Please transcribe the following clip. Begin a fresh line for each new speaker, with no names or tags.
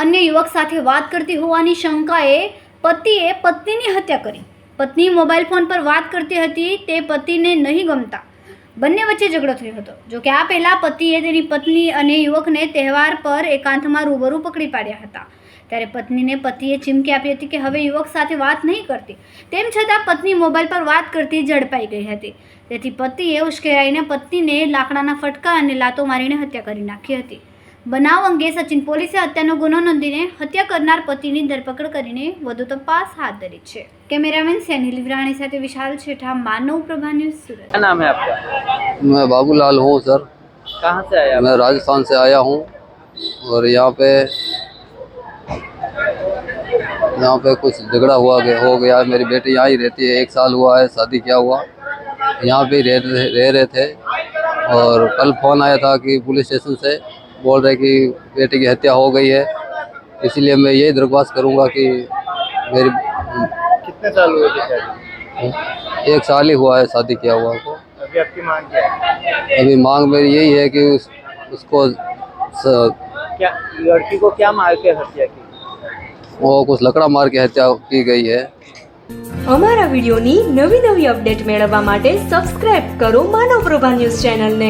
અન્ય યુવક સાથે વાત કરતી હોવાની શંકાએ પતિએ પત્નીની હત્યા કરી. પત્ની મોબાઈલ ફોન પર વાત કરતી હતી, તે પતિને નહીં ગમતા. બંને વચ્ચે ઝઘડો થયો હતો. જો કે આ પહેલાં પતિએ તેની પત્ની અને યુવકને તહેવાર પર એકાંતમાં રૂબરૂ પકડી પાડ્યા હતા. ત્યારે પત્નીને પતિએ ચીમકી આપી હતી કે હવે યુવક સાથે વાત નહીં કરતી. તેમ છતાં પત્ની મોબાઈલ પર વાત કરતી ઝડપાઈ ગઈ હતી. તેથી પતિએ ઉશ્કેરાઈને પત્નીને લાકડાના ફટકા અને લાતો મારીને હત્યા કરી નાખી હતી. બનાવ અંગે સચિન પોલીસે હત્યાનો ગુનો નોંધીને હત્યા કરનાર પતિની ધરપકડ કરીને વધુ તપાસ હાથ ધરી છે કેમેરામેન સેનિલ વિરાણી સાથે વિશાલ છેઠા માનવ પ્રભા ન્યૂઝ સુરત
क्या नाम है आपका
मैं बाबूलाल हूँ सर
कहाँ से आया आप?
मैं राजस्थान से आया हूँ और यहाँ पे यहाँ पे कुछ झगड़ा हुआ गया हो गया मेरी बेटी यहाँ ही रहती है एक साल हुआ है शादी किया हुआ यहाँ पे रह रह रहे थे और कल फोन आया था कि पुलिस स्टेशन से बोल रहे कि बेटी की हत्या हो गई है इसलिए मैं यही दरख्वास्त करूँगा कि मेरी
कितने साल हुए थे शादी
एक साल ही हुआ है शादी किया हुआ को
अभी आपकी मांग क्या है
अभी मांग मेरी यही है कि उस, उसको स,
क्या लड़की को क्या मार के हत्या की
वो कुछ लकड़ा मार के हत्या की गई है
અમારા વિડિયોની નવી નવી અપડેટ મેળવવા માટે સબસ્ક્રાઇબ કરો માનવ પ્રભા ન્યૂઝ ચેનલને